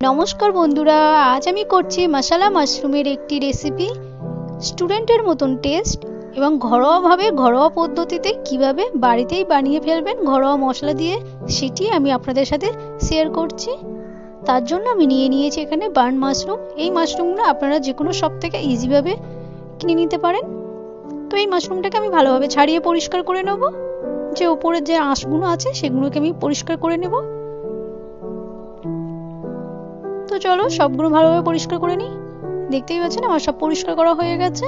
নমস্কার বন্ধুরা, আজ আমি করছি মশালা মাশরুমের একটি রেসিপি স্টুডেন্টের মতন টেস্ট এবং ঘরোয়াভাবে, ঘরোয়া পদ্ধতিতে কীভাবে বাড়িতেই বানিয়ে ফেলবেন ঘরোয়া মশলা দিয়ে, সেটি আমি আপনাদের সাথে শেয়ার করছি। তার জন্য আমি নিয়ে নিয়েছি এখানে বার্ন মাশরুম এই মাশরুমগুলো আপনারা যে কোনো সব থেকে ইজিভাবে কিনে নিতে পারেন। তো এই মাশরুমটাকে আমি ভালোভাবে ছাড়িয়ে পরিষ্কার করে নেব। যে ওপরের যে আঁশগুলো আছে, সেগুলোকে আমি পরিষ্কার করে নেব। তো চলো, সবগুলো ভালোভাবে পরিষ্কার করে নিই। দেখতেই পাচ্ছেন, আমার সব পরিষ্কার করা হয়ে গেছে।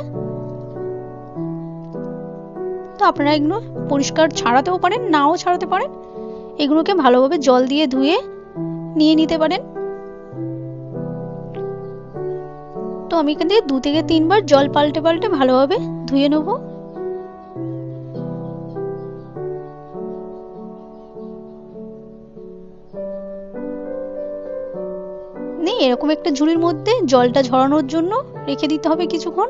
তো আপনারা এগুলো পরিষ্কার ছাড়াতেও পারেন, নাও ছাড়াতে পারেন। এগুলোকে ভালোভাবে জল দিয়ে ধুয়ে নিয়ে নিতে পারেন। তো আমি এখান থেকে দু থেকে তিনবার জল পাল্টে পাল্টে ভালোভাবে ধুয়ে নেব। এরকম একটা ঝুড়ির মধ্যে জলটা ঝরানোর জন্য রেখে দিতে হবে কিছুক্ষণ।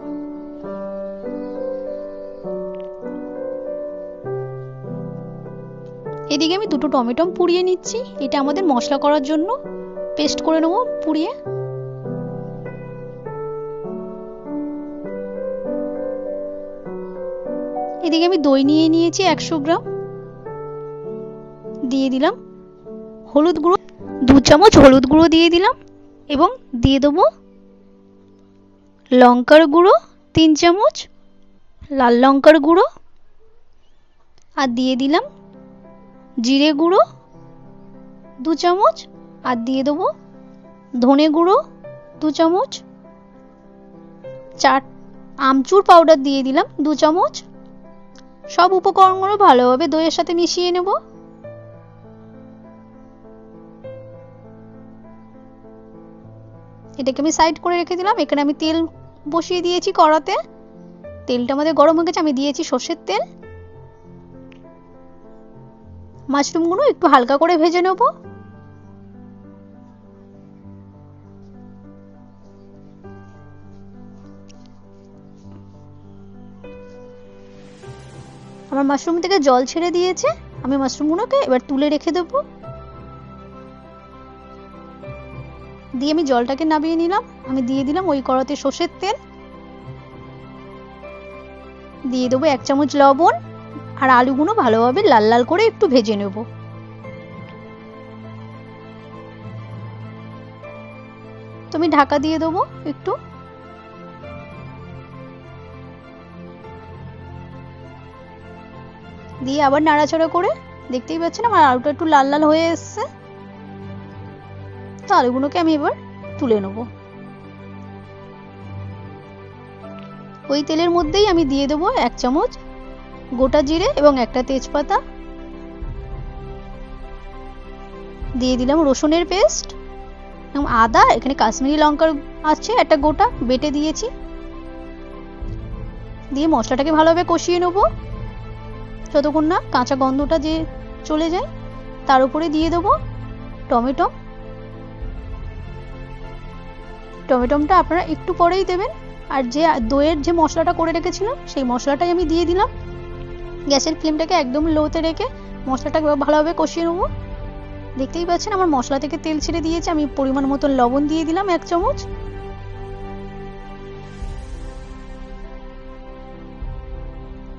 এদিকে আমি দুটো টমেটো পুড়িয়ে নিচ্ছি। এটা আমাদের মশলা করার জন্য। পেস্ট করে নেব পুড়িয়ে। এদিকে আমি দই নিয়ে নিয়েছি একশো গ্রাম। দিয়ে দিলাম হলুদ গুঁড়ো। দু চামচ হলুদ গুঁড়ো দিয়ে দিলাম। এবং দিয়ে দেবো লঙ্কার গুঁড়ো তিন চামচ, লাল লঙ্কার গুঁড়ো, আর দিয়ে দিলাম জিরে গুঁড়ো দু চামচ, আর দিয়ে দেবো ধনে গুঁড়ো দু চামচ, চার আমচুর পাউডার দিয়ে দিলাম দু চামচ। সব উপকরণগুলো ভালোভাবে দইয়ের সাথে মিশিয়ে নেব। এটাকে আমি সাইড করে রেখে দিলাম। এখানে আমি তেল বসিয়ে দিয়েছি কড়াতে। তেলটা আমাদের গরম হয়ে গেছে, আমি দিয়েছি সর্ষের তেল। মাশরুমগুলো একটু হালকা করে ভেজে নেব। আমার মাশরুম থেকে জল ছেড়ে দিয়েছে। আমি মাশরুমগুলোকে এবার তুলে রেখে দেবো। দিয়ে আমি জলটাকে নামিয়ে নিলাম। আমি দিয়ে দিলাম ওই কড়াতে সর্ষের তেল। দিয়ে দেবো এক চামচ লবণ আর আলুগুলো ভালোভাবে লাল লাল করে একটু ভেজে নেব। তো আমি ঢাকা দিয়ে দেবো একটু। দিয়ে আবার নাড়াচাড়া করে, দেখতেই পাচ্ছেন আমার আলুটা একটু লাল লাল হয়ে এসছে। তো আলুগুলোকে আমি এবার তুলে নেব। ওই তেলের মধ্যেই আমি দিয়ে দেবো এক চামচ গোটা জিরে এবং একটা তেজপাতা। দিয়ে দিলাম রসুনের পেস্ট। এবং আদা, এখানে কাশ্মীরি লঙ্কার আছে একটা গোটা, বেটে দিয়েছি। দিয়ে মশলাটাকে ভালোভাবে কষিয়ে নেব। যতক্ষণ না কাঁচা গন্ধটা যে চলে যায়, তার উপরে দিয়ে দেবো টমেটো। টমেটোমটা আপনারা একটু পরেই দেবেন। আর যে দইয়ের যে মশলাটা করে রেখেছিলাম, সেই মশলাটাই আমি দিয়ে দিলাম। গ্যাসের ফ্লেমটাকে একদম লোতে রেখে মশলাটাকে ভালোভাবে কষিয়ে নেব। দেখতেই পাচ্ছেন, আমার মশলা থেকে তেল ছেড়ে দিয়েছে। আমি পরিমাণ মতো লবণ দিয়ে দিলাম এক চামচ।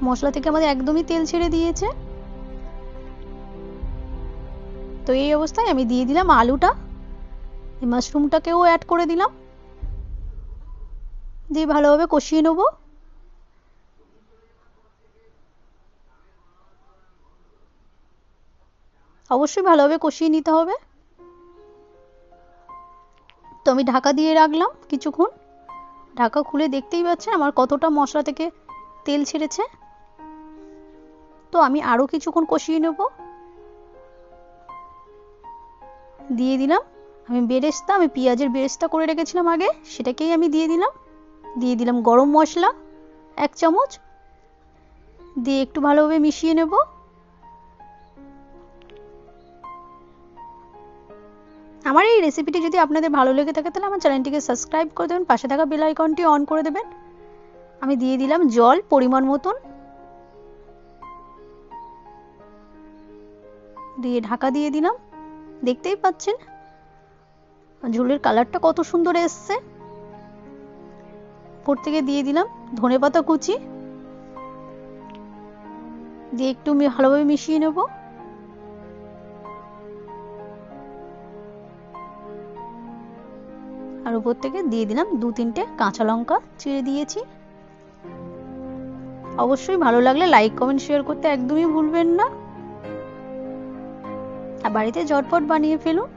মশলা থেকে আমাদের একদমই তেল ছেড়ে দিয়েছে। তো এই অবস্থায় আমি দিয়ে দিলাম আলুটা। মাশরুমটাকেও অ্যাড করে দিলাম। দিয়ে ভালোভাবে কষিয়ে নেব। অবশ্যই ভালোভাবে কষিয়ে নিতে হবে। তো আমি ঢাকা দিয়ে রাখলাম কিছুক্ষণ। ঢাকা খুলে দেখতেই পাচ্ছেন আমার কতটা মশলা থেকে তেল ছেড়েছে। তো আমি আরও কিছুক্ষণ কষিয়ে নেব। দিয়ে দিলাম। আমি বেরেস্তা, আমি পেঁয়াজের বেরেস্তা করে রেখেছিলাম আগে, সেটাকেই আমি দিয়ে দিলাম। দিয়ে দিলাম গরম মশলা, এক চামচ। দিয়ে একটু ভালোভাবে মিশিয়ে নেব। আমার এই রেসিপিটি যদি আপনাদের ভালো লেগে থাকে, তাহলে আমার চ্যানেলটিকে সাবস্ক্রাইব করে দেবেন, পাশে থাকা বেল আইকনটি অন করে দেবেন। আমি দিয়ে দিলাম জল, পরিমাণ মতন। দিয়ে ঢাকা দিয়ে দিলাম। দেখতেই পাচ্ছেন, ঝোলের কালারটা কত সুন্দর এসছে। উপর থেকে দিয়ে দিলাম ধনে পাতা কুচি। দিয়ে একটু ভালোভাবে মিশিয়ে নেব। আর উপর থেকে দিয়ে দিলাম দু তিনটে কাঁচা লঙ্কা চিড়ে দিয়েছি। অবশ্যই ভালো লাগলে লাইক কমেন্ট শেয়ার করতে একদমই ভুলবেন না। আর বাড়িতে ঝটপট বানিয়ে ফেলুন।